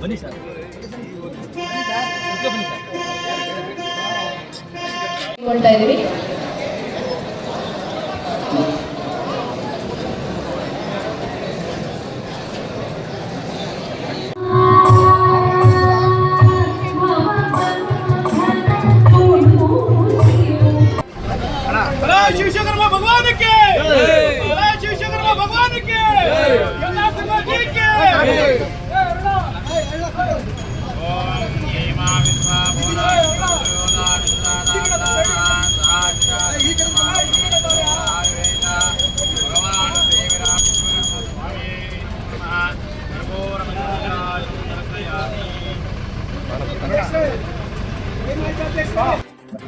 ಬನ್ನಿ ಸರ್. ಬನ್ನಿ ಸರ್.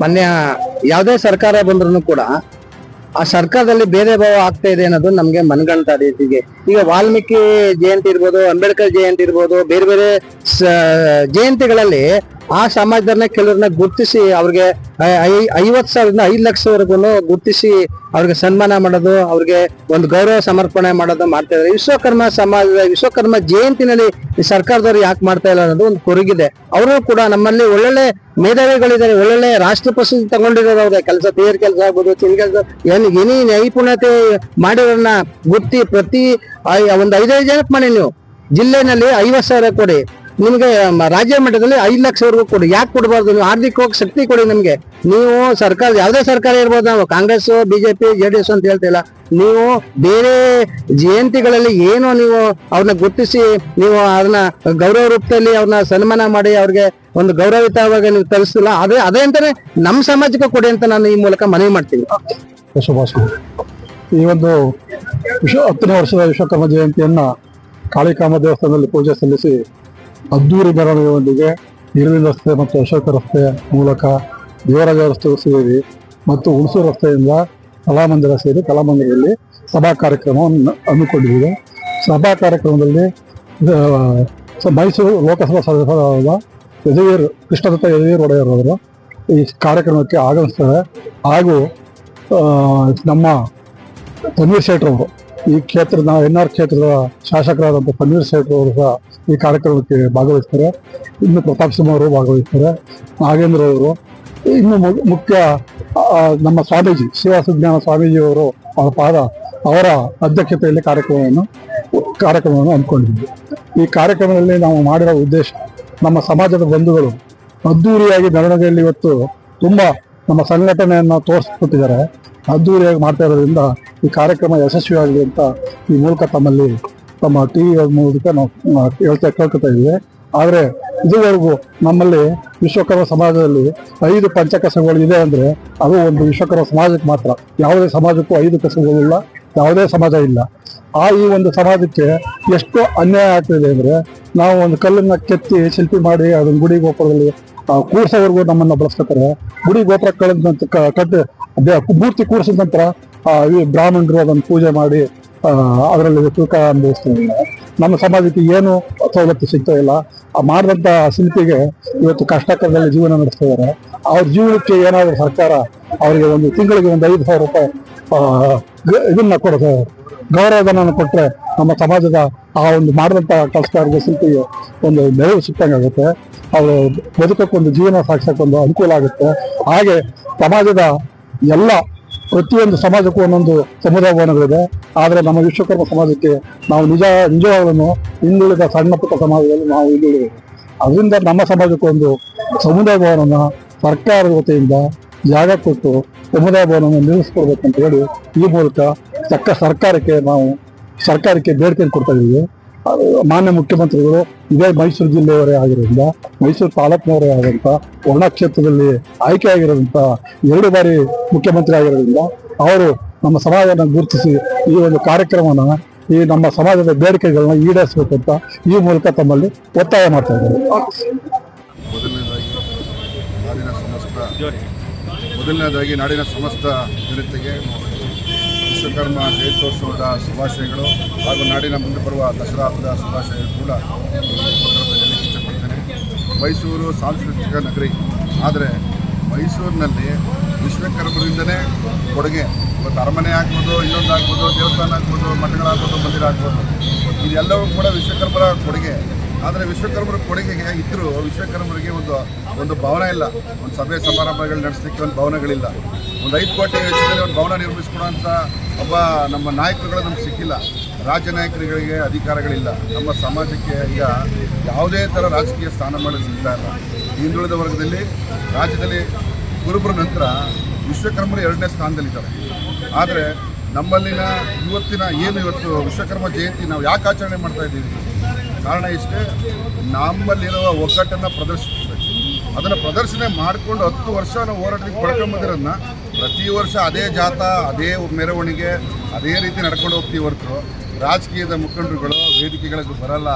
ಮೊನ್ನೆ ಯಾವುದೇ ಸರ್ಕಾರ ಬಂದ್ರು ಕೂಡ ಆ ಸರ್ಕಾರದಲ್ಲಿ ಬೇರೆ ಭಾವ ಆಗ್ತಾ ಇದೆ ಅನ್ನೋದು ನಮ್ಗೆ ಮನಗಂಟ ರೀತಿಗೆ. ಈಗ ವಾಲ್ಮೀಕಿ ಜಯಂತಿ ಇರ್ಬೋದು, ಅಂಬೇಡ್ಕರ್ ಜಯಂತಿ ಇರ್ಬೋದು, ಬೇರೆ ಬೇರೆ ಜಯಂತಿಗಳಲ್ಲಿ ಆ ಸಮಾಜದನ್ನ ಕೆಲವ್ರನ್ನ ಗುರ್ತಿಸಿ ಅವ್ರಿಗೆ ಐವತ್ ಸಾವಿರದಿಂದ ಐದು ಲಕ್ಷವರೆಗೂ ಗುರ್ತಿಸಿ ಅವ್ರಿಗೆ ಸನ್ಮಾನ ಮಾಡೋದು, ಅವ್ರಿಗೆ ಒಂದು ಗೌರವ ಸಮರ್ಪಣೆ ಮಾಡೋದು ಮಾಡ್ತಾ ಇದ್ದಾರೆ. ವಿಶ್ವಕರ್ಮ ಸಮಾಜದ, ವಿಶ್ವಕರ್ಮ ಜಯಂತಿನಲ್ಲಿ ಸರ್ಕಾರದವ್ರು ಯಾಕೆ ಮಾಡ್ತಾ ಇಲ್ಲ ಅನ್ನೋದು ಒಂದು ಕೊರಗಿದೆ. ಅವರು ಕೂಡ ನಮ್ಮಲ್ಲಿ ಒಳ್ಳೊಳ್ಳೆ ಮೇಧಾವಿಗಳಿದ್ದಾರೆ, ಒಳ್ಳೊಳ್ಳೆ ರಾಷ್ಟ್ರ ಪ್ರಶಸ್ತಿ ತಗೊಂಡಿರೋದು ಅವ್ರೆ. ಕೆಲಸ ತೇರ್ ಕೆಲಸ ಆಗ್ಬೋದು ಚಿನ್ ಕೆಲಸ ಏನು, ಏನೇ ನೈಪುಣ್ಯತೆ ಮಾಡಿರೋನ್ನ ಗುರ್ತಿ ಪ್ರತಿ ಒಂದು ಒಂದ್ ಐದೈದು ಜನಕ್ಕೆ ಮಾಡಿ ನೀವು. ಜಿಲ್ಲೆನಲ್ಲಿ ಐವತ್ತು ಸಾವಿರ ಕೊಡಿ. ನಿಮ್ಗೆ ರಾಜ್ಯ ಮಟ್ಟದಲ್ಲಿ ಐದು ಲಕ್ಷವರೆಗೂ ಕೊಡಿ. ಯಾಕೆ ಕೊಡಬಾರ್ದು? ನೀವು ಆರ್ಥಿಕವಾಗಿ ಶಕ್ತಿ ಕೊಡಿ ನಿಮಗೆ. ನೀವು ಸರ್ಕಾರ, ಯಾವುದೇ ಸರ್ಕಾರ ಇರ್ಬೋದು ನಾವು Congress BJP, J D S ಅಂತ ಹೇಳ್ತಿಲ್ಲ ನೀವು ಬೇರೆ ಜಯಂತಿಗಳಲ್ಲಿ ಏನು ನೀವು ಅವ್ರನ್ನ ಗುರುತಿಸಿ, ನೀವು ಅದನ್ನ ಗೌರವ ರೂಪದಲ್ಲಿ ಅವ್ರನ್ನ ಸನ್ಮಾನ ಮಾಡಿ ಅವ್ರಿಗೆ ಒಂದು ಗೌರವಿತವಾಗಿ ನೀವು ತರಿಸ್ತಿಲ್ಲ. ಅದೇ ಅದೇ ಅಂತಾನೆ ನಮ್ಮ ಸಮಾಜಕ್ಕೆ ಕೊಡಿ ಅಂತ ನಾನು ಈ ಮೂಲಕ ಮನವಿ ಮಾಡ್ತೀನಿ. ಈ ಒಂದು ವಿಶ್ವ ಹತ್ತನೇ ವರ್ಷದ ವಿಶ್ವಕರ್ಮ ಜಯಂತಿಯನ್ನ ಕಾಳಿಕಾಮ ದೇವಸ್ಥಾನದಲ್ಲಿ ಪೂಜೆ ಸಲ್ಲಿಸಿ ಅದ್ದೂರಿ ಮೆರವಣಿಗೆಯೊಂದಿಗೆ ಇರುವಿನ ರಸ್ತೆ ಮತ್ತು ಅಶೋಕ ರಸ್ತೆ ಮೂಲಕ ದೇವರಾಜ ರಸ್ತೆ ಸೇರಿ ಮತ್ತು ಹುಣಸೂರು ರಸ್ತೆಯಿಂದ ಕಲಾಮಂದಿರ ಸೇರಿ ಕಲಾಮಂದಿರದಲ್ಲಿ ಸಭಾ ಕಾರ್ಯಕ್ರಮವನ್ನು ಹಮ್ಮಿಕೊಂಡಿದ್ದೀವಿ. ಸಭಾ ಕಾರ್ಯಕ್ರಮದಲ್ಲಿ ಮೈಸೂರು ಲೋಕಸಭಾ ಸದಸ್ಯರಾದ ಯದುವೀರ್, ಕೃಷ್ಣದತ್ತ ಯದುವೀರ್ ಒಡೆಯರ್ ಅವರು ಈ ಕಾರ್ಯಕ್ರಮಕ್ಕೆ ಆಗಮಿಸ್ತಾರೆ. ಹಾಗೂ ನಮ್ಮ ತನ್ವೀರ್ ಶೆಟ್ರವರು ಈ ಕ್ಷೇತ್ರದ ಎನ್ ಆರ್ ಕ್ಷೇತ್ರದ ಶಾಸಕರಾದಂಥ ಪನ್ನೀರ್ ಸೇಟ್ ಅವರು ಸಹ ಈ ಕಾರ್ಯಕ್ರಮಕ್ಕೆ ಭಾಗವಹಿಸ್ತಾರೆ. ಇನ್ನು ಪ್ರತಾಪ್ ಸಿಂಹ ಅವರು ಭಾಗವಹಿಸ್ತಾರೆ. ನಾಗೇಂದ್ರ ಅವರು, ಇನ್ನು ಮುಖ್ಯ ನಮ್ಮ ಸ್ವಾಮೀಜಿ, ಶಿವಸುಜ್ಞಾನ ಸ್ವಾಮೀಜಿ ಅವರು ಅವರ ಪಾದ, ಅವರ ಅಧ್ಯಕ್ಷತೆಯಲ್ಲಿ ಕಾರ್ಯಕ್ರಮವನ್ನು ಕಾರ್ಯಕ್ರಮವನ್ನು ಹಮ್ಮಿಕೊಂಡಿದ್ವಿ ಈ ಕಾರ್ಯಕ್ರಮದಲ್ಲಿ ನಾವು ಮಾಡಿರೋ ಉದ್ದೇಶ, ನಮ್ಮ ಸಮಾಜದ ಬಂಧುಗಳು ಅದ್ದೂರಿಯಾಗಿ ಮೆರವಣಿಗೆಯಲ್ಲಿ ಇವತ್ತು ತುಂಬ ನಮ್ಮ ಸಂಘಟನೆಯನ್ನು ತೋರಿಸ್ಕೊಟ್ಟಿದ್ದಾರೆ. ಅದ್ದೂರಿಯಾಗಿ ಮಾಡ್ತಾ ಇರೋದ್ರಿಂದ ಈ ಕಾರ್ಯಕ್ರಮ ಯಶಸ್ವಿಯಾಗಲಿ ಅಂತ ಈ ಮೂಲಕ ತಮ್ಮಲ್ಲಿ ತಮ್ಮ ಟಿವಿ ಮೂಲಕ ನಾವು ಹೇಳ್ತಾ ಕೇಳ್ಕೊತಾ ಇದ್ದೀವಿ. ಆದರೆ ಇದುವರೆಗೂ ನಮ್ಮಲ್ಲಿ ವಿಶ್ವಕರ್ಮ ಸಮಾಜದಲ್ಲಿ ಐದು ಪಂಚಕಸಗಳು ಇದೆ ಅಂದರೆ ಅದು ಒಂದು ವಿಶ್ವಕರ್ಮ ಸಮಾಜಕ್ಕೆ ಮಾತ್ರ. ಯಾವುದೇ ಸಮಾಜಕ್ಕೂ ಐದು ಕಸಗಳಿಲ್ಲ ಯಾವುದೇ ಸಮಾಜ ಇಲ್ಲ. ಆ ಈ ಒಂದು ಸಮಾಜಕ್ಕೆ ಎಷ್ಟು ಅನ್ಯಾಯ ಆಗ್ತಿದೆ ಅಂದರೆ ನಾವು ಒಂದು ಕಲ್ಲನ್ನು ಕೆತ್ತಿ ಶಿಲ್ಪಿ ಮಾಡಿ ಅದನ್ನು ಗುಡಿ ಗೋಪುರದಲ್ಲಿ ಕೂರ್ಸೋವರೆಗೂ ನಮ್ಮನ್ನ ಬಳಸ್ಕೊತಾರೆ. ಗುಡಿ ಗೋಪುರ ಕಳೆದ ನಂತರ ಕ- ಕಟ್ಟಿ ಮೂರ್ತಿ ಕೂರಿಸಿದ ನಂತರ ಈ ಬ್ರಾಹ್ಮಣರು ಅದನ್ನು ಪೂಜೆ ಮಾಡಿ ಅದರಲ್ಲಿ ತೂಕ ಅನುಭವಿಸ್ತಾರೆ. ನಮ್ಮ ಸಮಾಜಕ್ಕೆ ಏನು ಸವಲತ್ತು ಸಿಗ್ತಾ ಇಲ್ಲ, ಆ ಮಾಡಿದಂತ ಶಿಲ್ಪಿಗೆ ಇವತ್ತು ಕಷ್ಟಕರದಲ್ಲಿ ಜೀವನ ನಡೆಸ್ತಾ ಇದ್ದಾರೆ. ಅವ್ರ ಜೀವನಕ್ಕೆ ಏನಾದರೂ ಸರ್ಕಾರ ಅವರಿಗೆ ಒಂದು ತಿಂಗಳಿಗೆ ಒಂದು ಐದು ಸಾವಿರ ರೂಪಾಯಿ ಇದನ್ನ ಕೊಡುತ್ತೆ ಗೌರವಧನ ಕೊಟ್ಟರೆ ನಮ್ಮ ಸಮಾಜದ ಆ ಒಂದು ಮಾಡಿದಂಥ ಕೆಲಸಗಾರರಿಗೆ ಶಿಲ್ಪಿಗೆ ಒಂದು ನೆರವು ಸಿಕ್ಕಂಗಾಗುತ್ತೆ ಅವರು ಬದುಕಕ್ಕೊಂದು ಜೀವನ ಸಾಗಿಸೋಕ್ಕೊಂದು ಅನುಕೂಲ ಆಗುತ್ತೆ. ಹಾಗೆ ಸಮಾಜದ ಎಲ್ಲ ಪ್ರತಿಯೊಂದು ಸಮಾಜಕ್ಕೂ ಒಂದೊಂದು ಸಮುದಾಯ ಭವನಗಳಿದೆ ಆದರೆ ನಮ್ಮ ವಿಶ್ವಕರ್ಮ ಸಮಾಜಕ್ಕೆ ನಾವು ನಿಜ, ನಿಜವಾಗಲೂ ಹಿಂದುಳಿದ ಸಣ್ಣ ಪುಟ್ಟ ಸಮಾಜದಲ್ಲಿ ನಾವು ಹಿಂದುಳಿದೆ ಅದರಿಂದ ನಮ್ಮ ಸಮಾಜಕ್ಕೂ ಒಂದು ಸಮುದಾಯ ಭವನನ ಸರ್ಕಾರದ ವತಿಯಿಂದ ಜಾಗ ಕೊಟ್ಟು ಸಮುದಾಯ ಭವನವನ್ನು ನಿರ್ಮಿಸ್ಕೊಡ್ಬೇಕಂತ ಹೇಳಿ ಈ ಮೂಲಕ ತಕ್ಕ ಸರ್ಕಾರಕ್ಕೆ ನಾವು ಸರ್ಕಾರಕ್ಕೆ ಬೇಡಿಕೆ ಕೊಡ್ತಾ ಇದ್ದೀವಿ. ಮಾನ್ಯ ಮುಖ್ಯಮಂತ್ರಿಗಳು ಇದೇ ಮೈಸೂರು ಜಿಲ್ಲೆಯವರೇ ಆಗಿರೋದ್ರಿಂದ, ಮೈಸೂರು ತಾಲೂಕಿನವರೇ ಆದಂತ ವರ್ಣ ಕ್ಷೇತ್ರದಲ್ಲಿ ಆಯ್ಕೆ ಆಗಿರೋದಂತ ಎರಡು ಬಾರಿ ಮುಖ್ಯಮಂತ್ರಿ ಆಗಿರೋದ್ರಿಂದ ಅವರು ನಮ್ಮ ಸಮಾಜವನ್ನು ಗುರುತಿಸಿ ಈ ಒಂದು ಕಾರ್ಯಕ್ರಮನ ಈ ನಮ್ಮ ಸಮಾಜದ ಬೇಡಿಕೆಗಳನ್ನ ಈಡೇರಿಸಬೇಕಂತ ಈ ಮೂಲಕ ತಮ್ಮಲ್ಲಿ ಒತ್ತಾಯ ಮಾಡ್ತಾ ಇದ್ದಾರೆ. ಮೊದಲನೇದಾಗಿ ನಾಡಿನ ಸಮಸ್ತ ಜನತೆಗೆ ವಿಶ್ವಕರ್ಮ ಜಯಂತ್ಯೋತ್ಸವದ ಶುಭಾಶಯಗಳು ಹಾಗೂ ನಾಡಿನ ಮುಂದೆ ಬರುವ ದಸರಾ ಹಬ್ಬದ ಶುಭಾಶಯಗಳು ಕೂಡ ಇಷ್ಟಪಡ್ತೇನೆ. ಮೈಸೂರು ಸಾಂಸ್ಕೃತಿಕ ನಗರಿ. ಆದರೆ ಮೈಸೂರಿನಲ್ಲಿ ವಿಶ್ವಕರ್ಮರಿಂದನೇ ಕೊಡುಗೆ. ಇವತ್ತು ಅರಮನೆ ಆಗ್ಬೋದು, ಇನ್ನೊಂದು ಆಗ್ಬೋದು, ದೇವಸ್ಥಾನ ಆಗ್ಬೋದು ಮಠಗಳಾಗ್ಬೋದು ಮಂದಿರ ಆಗ್ಬೋದು, ಇದೆಲ್ಲವೂ ಕೂಡ ವಿಶ್ವಕರ್ಮರ ಕೊಡುಗೆ. ಆದರೆ ವಿಶ್ವಕರ್ಮರ ಕೊಡುಗೆಗೆ ಇದ್ದರೂ ವಿಶ್ವಕರ್ಮರಿಗೆ ಒಂದು ಒಂದು ಭವನ ಇಲ್ಲ. ಒಂದು ಸಭೆ ಸಮಾರಂಭಗಳು ನಡೆಸಲಿಕ್ಕೆ ಒಂದು ಭವನಗಳಿಲ್ಲ. ಒಂದು ಐದು ಕೋಟಿ ವೆಚ್ಚದಲ್ಲಿ ಒಂದು ಭವನ ನಿರ್ಮಿಸ್ಕೊಡೋಂಥ ಒಬ್ಬ ನಮ್ಮ ನಾಯಕರುಗಳು ನಮ್ಗೆ ಸಿಕ್ಕಿಲ್ಲ. ರಾಜ್ಯ ನಾಯಕರುಗಳಿಗೆ ಅಧಿಕಾರಗಳಿಲ್ಲ. ನಮ್ಮ ಸಮಾಜಕ್ಕೆ ಈಗ ಯಾವುದೇ ಥರ ರಾಜಕೀಯ ಸ್ಥಾನಮಾನ ಸಿಗ್ತಾ ಇಲ್ಲ. ಹಿಂದುಳಿದ ವರ್ಗದಲ್ಲಿ, ರಾಜ್ಯದಲ್ಲಿ ಕುರುಬರ ನಂತರ ವಿಶ್ವಕರ್ಮರು ಎರಡನೇ ಸ್ಥಾನದಲ್ಲಿದ್ದಾರೆ. ಆದರೆ ನಮ್ಮಲ್ಲಿನ ಇವತ್ತಿನ ಏನು ಇವತ್ತು ವಿಶ್ವಕರ್ಮ ಜಯಂತಿ ನಾವು ಯಾಕೆ ಆಚರಣೆ ಮಾಡ್ತಾ ಇದ್ದೀವಿ? ಕಾರಣ ಇಷ್ಟೇ, ನಮ್ಮಲ್ಲಿರುವ ಒಗ್ಗಟ್ಟನ್ನು ಪ್ರದರ್ಶಿಸಬೇಕು. ಅದನ್ನು ಪ್ರದರ್ಶನೆ ಮಾಡಿಕೊಂಡು ಹತ್ತು ವರ್ಷ ನಾವು ಹೋರಾಟಕ್ಕೆ ಪಡ್ಕೊಂಬಂದಿರೋದನ್ನ ಪ್ರತಿ ವರ್ಷ ಅದೇ ಜಾತ, ಅದೇ ಮೆರವಣಿಗೆ, ಅದೇ ರೀತಿ ನಡ್ಕೊಂಡು ಹೋಗ್ತೀವಿ ಹೊರತು ರಾಜಕೀಯದ ಮುಖಂಡರುಗಳು, ವೇದಿಕೆಗಳಿಗೆ ಬರಲ್ಲ.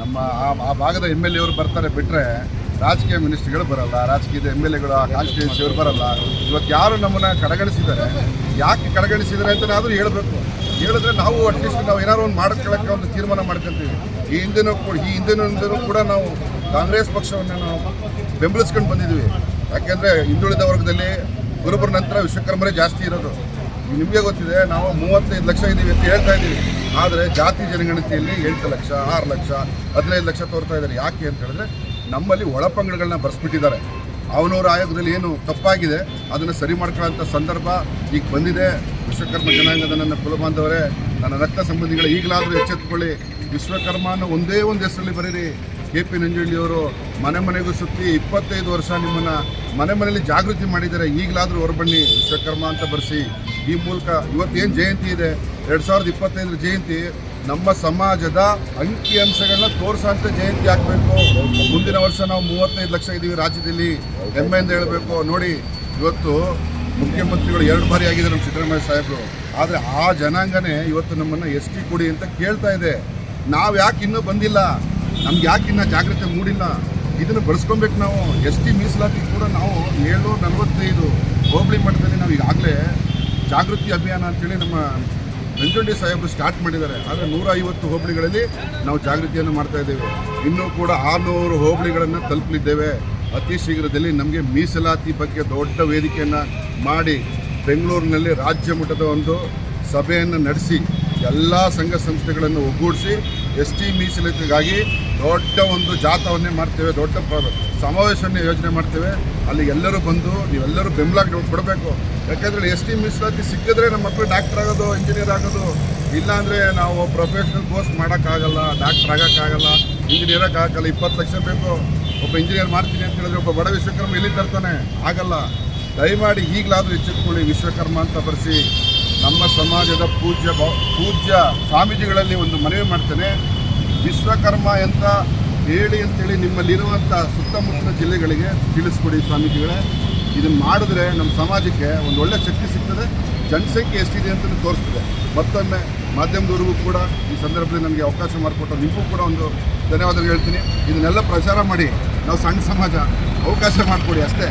ನಮ್ಮ ಆ- ಭಾಗದ ಎಂ ಎಲ್ ಎವರು ಬರ್ತಾರೆ ಬಿಟ್ಟರೆ ರಾಜಕೀಯ ಮಿನಿಸ್ಟ್ರಿಗಳು ಬರಲ್ಲ, ರಾಜಕೀಯದ ಎಂ ಎಲ್ ಎಗಳು ಆ ಕಾನ್ಸ್ಟಿಟ್ಯೂನ್ಸಿಯವರು ಬರಲ್ಲ. ಇವತ್ತು ಯಾರು ನಮ್ಮನ್ನು ಕಡೆಗಣಿಸಿದ್ದಾರೆ, ಯಾಕೆ ಕಡೆಗಣಿಸಿದ್ದಾರೆ ಅಂತ ಆದರೂ ಹೇಳಬೇಕು. ಹೇಳಿದ್ರೆ ನಾವು ಅಟ್ಲೀಸ್ಟ್ ನಾವು ಏನಾದ್ರು ಒಂದು ಮಾಡ್ಕೊಳ್ಳೋಕ್ಕೆ ಒಂದು ತೀರ್ಮಾನ ಮಾಡ್ಕೊಂತೀವಿ. ಈ ಹಿಂದಿನ ಈ ಹಿಂದಿನಿಂದನೂ ಕೂಡ ನಾವು ಕಾಂಗ್ರೆಸ್ ಪಕ್ಷವನ್ನು ನಾವು ಬೆಂಬಲಿಸ್ಕೊಂಡು ಬಂದಿದ್ದೀವಿ. ಯಾಕೆಂದರೆ ಹಿಂದುಳಿದ ವರ್ಗದಲ್ಲಿ ಗುರುಬರ ನಂತರ ವಿಶ್ವಕರ್ಮರೇ ಜಾಸ್ತಿ ಇರೋದು. ನಿಮಗೆ ಗೊತ್ತಿದೆ, ನಾವು ಮೂವತ್ತೈದು ಲಕ್ಷ ಇದ್ದೀವಿ ಅಂತ ಹೇಳ್ತಾ ಇದ್ದೀವಿ. ಆದರೆ ಜಾತಿ ಜನಗಣತಿಯಲ್ಲಿ ಎಂಟು ಲಕ್ಷ, ಆರು ಲಕ್ಷ, ಹದಿನೈದು ಲಕ್ಷ ತೋರ್ತಾ ಇದ್ದಾರೆ. ಯಾಕೆ ಅಂತ ಹೇಳಿದ್ರೆ ನಮ್ಮಲ್ಲಿ ಒಳಪಂಗಡಗಳನ್ನ ಬರೆಸ್ಬಿಟ್ಟಿದ್ದಾರೆ. ಅವನವರ ಆಯೋಗದಲ್ಲಿ ಏನು ತಪ್ಪಾಗಿದೆ, ಅದನ್ನು ಸರಿ ಮಾಡ್ಕೊಳ್ಳೋಂಥ ಸಂದರ್ಭ ಈಗ ಬಂದಿದೆ. ವಿಶ್ವಕರ್ಮ ಜನಾಂಗದ ನನ್ನ ಕುಲಬಾಂಧವರೇ ನನ್ನ ರಕ್ತ ಸಂಬಂಧಿಗಳು ಈಗಲಾದರೂ ಎಚ್ಚೆತ್ತುಕೊಳ್ಳಿ. ವಿಶ್ವಕರ್ಮ ಅನ್ನೋ ಒಂದೇ ಒಂದು ಹೆಸರಲ್ಲಿ ಬರೀರಿ. ಕೆ ಪಿ ನಂಜುಳ್ಳಿಯವರು ಮನೆ ಮನೆಗೂ ಸುತ್ತಿ ಇಪ್ಪತ್ತೈದು ವರ್ಷ ನಿಮ್ಮನ್ನು ಮನೆ ಮನೆಯಲ್ಲಿ ಜಾಗೃತಿ ಮಾಡಿದ್ದಾರೆ. ಈಗಲಾದರೂ ಹೊರಬನ್ನಿ ವಿಶ್ವಕರ್ಮ ಅಂತ ಬರೆಸಿ. ಈ ಮೂಲಕ ಇವತ್ತೇನು ಜಯಂತಿ ಇದೆ? ಎರಡು ಸಾವಿರದ ಇಪ್ಪತ್ತೈದರ ಜಯಂತಿ ನಮ್ಮ ಸಮಾಜದ ಅಂಕಿ ಅಂಶಗಳನ್ನ ತೋರಿಸೋಂಥ ಜಯಂತಿ ಆಗಬೇಕು. ಮುಂದಿನ ವರ್ಷ ನಾವು ಮೂವತ್ತೈದು ಲಕ್ಷ ಇದ್ದೀವಿ ರಾಜ್ಯದಲ್ಲಿ. ಹೆಮ್ಮೆಯಿಂದ ಹೇಳಬೇಕು. ನೋಡಿ, ಇವತ್ತು ಮುಖ್ಯಮಂತ್ರಿಗಳು ಎರಡು ಬಾರಿ ಆಗಿದೆ ನಮ್ಮ ಸಿದ್ದರಾಮಯ್ಯ ಸಾಹೇಬರು. ಆದರೆ ಆ ಜನಾಂಗನೇ ಇವತ್ತು ನಮ್ಮನ್ನು ಎಸ್ ಟಿ ಕೊಡಿ ಅಂತ ಕೇಳ್ತಾ ಇದೆ. ನಾವು ಯಾಕೆ ಇನ್ನೂ ಬಂದಿಲ್ಲ? ನಮ್ಗೆ ಯಾಕೆ ಇನ್ನೂ ಜಾಗೃತಿ ಮೂಡಿಲ್ಲ? ಇದನ್ನು ಬಳಸ್ಕೊಬೇಕು ನಾವು. ಎಸ್ ಟಿ ಮೀಸಲಾತಿ ಕೂಡ ನಾವು ಏಳ್ನೂರ ನಲವತ್ತೈದು ಹೋಬಳಿ ಮಟ್ಟದಲ್ಲಿ ನಾವು ಈಗಾಗಲೇ ಜಾಗೃತಿ ಅಭಿಯಾನ ಅಂತೇಳಿ ನಮ್ಮ ನಂಜುಂಡಿ ಸಾಹೇಬರು ಸ್ಟಾರ್ಟ್ ಮಾಡಿದ್ದಾರೆ. ಆದರೆ ನೂರ ಐವತ್ತು ಹೋಬಳಿಗಳಲ್ಲಿ ನಾವು ಜಾಗೃತಿಯನ್ನು ಮಾಡ್ತಾ ಇದ್ದೇವೆ. ಇನ್ನೂ ಕೂಡ ಆರುನೂರು ಹೋಬಳಿಗಳನ್ನು ತಲುಪಲಿದ್ದೇವೆ. ಅತಿ ಶೀಘ್ರದಲ್ಲಿ ನಮಗೆ ಮೀಸಲಾತಿ ಬಗ್ಗೆ ದೊಡ್ಡ ವೇದಿಕೆಯನ್ನು ಮಾಡಿ ಬೆಂಗಳೂರಿನಲ್ಲಿ ರಾಜ್ಯ ಮಟ್ಟದ ಒಂದು ಸಭೆಯನ್ನು ನಡೆಸಿ, ಎಲ್ಲ ಸಂಘ ಸಂಸ್ಥೆಗಳನ್ನು ಒಗ್ಗೂಡಿಸಿ ಎಸ್ ಟಿ ಮೀಸಲಾತಿಗಾಗಿ ದೊಡ್ಡ ಒಂದು ಜಾಥಾವನ್ನೇ ಮಾಡ್ತೇವೆ, ದೊಡ್ಡ ಸಮಾವೇಶವನ್ನೇ ಯೋಜನೆ ಮಾಡ್ತೇವೆ. ಅಲ್ಲಿ ಎಲ್ಲರೂ ಬಂದು, ನೀವೆಲ್ಲರೂ ಬೆಂಬಲ ಕೊಡಬೇಕು. ಯಾಕೆಂದರೆ ಎಸ್ ಟಿ ಮೀಸಲಾತಿ ಸಿಕ್ಕಿದ್ರೆ ನಮ್ಮ ಮಕ್ಕಳು ಡಾಕ್ಟರ್ ಆಗೋದು ಇಂಜಿನಿಯರ್ ಆಗೋದು. ಇಲ್ಲಾಂದರೆ ನಾವು ಪ್ರೊಫೆಷ್ನಲ್ ಕೋರ್ಸ್ ಮಾಡೋಕ್ಕಾಗಲ್ಲ ಡಾಕ್ಟರ್ ಆಗೋಕ್ಕಾಗಲ್ಲ ಇಂಜಿನಿಯರ್ ಆಗಲ್ಲ ಇಪ್ಪತ್ತು ಲಕ್ಷ ಬೇಕು. ಒಬ್ಬ ಇಂಜಿನಿಯರ್ ಮಾಡ್ತೀನಿ ಅಂತ ಹೇಳಿದ್ರೆ ಒಬ್ಬ ಬಡ ವಿಶ್ವಕರ್ಮ ಎಲ್ಲಿ ತರ್ತಾನೆ ಆಗಲ್ಲ. ದಯಮಾಡಿ ಈಗಲಾದರೂ ಎಚ್ಚೆತ್ಕೊಳ್ಳಿ ವಿಶ್ವಕರ್ಮ ಅಂತ ಬರೆಸಿ ನಮ್ಮ ಸಮಾಜದ ಪೂಜ್ಯ ಪೂಜ್ಯ ಸ್ವಾಮೀಜಿಗಳಲ್ಲಿ ಒಂದು ಮನವಿ ಮಾಡ್ತೇನೆ. ವಿಶ್ವಕರ್ಮ ಅಂತ ಹೇಳಿ ಅಂತೇಳಿ ನಿಮ್ಮಲ್ಲಿರುವಂಥ ಸುತ್ತಮುತ್ತಲ ಜಿಲ್ಲೆಗಳಿಗೆ ತಿಳಿಸ್ಕೊಡಿ ಸ್ವಾಮೀಜಿಗಳೇ. ಇದನ್ನು ಮಾಡಿದ್ರೆ ನಮ್ಮ ಸಮಾಜಕ್ಕೆ ಒಂದು ಒಳ್ಳೆ ಶಕ್ತಿ ಸಿಗ್ತದೆ. ಜನಸಂಖ್ಯೆ ಎಷ್ಟಿದೆ ಅಂತ ತೋರಿಸ್ತದೆ. ಮತ್ತೊಮ್ಮೆ ಮಾಧ್ಯಮದವರಿಗೂ ಕೂಡ ಈ ಸಂದರ್ಭದಲ್ಲಿ ನನಗೆ ಅವಕಾಶ ಮಾಡಿಕೊಟ್ಟು ನಿಮಗೂ ಕೂಡ ಒಂದು ಧನ್ಯವಾದಗಳು ಹೇಳ್ತೀನಿ. ಇದನ್ನೆಲ್ಲ ಪ್ರಚಾರ ಮಾಡಿ. ನಾವು ಸಣ್ಣ ಸಮಾಜ ಅವಕಾಶ ಮಾಡಿಕೊಡಿ ಅಷ್ಟೇ.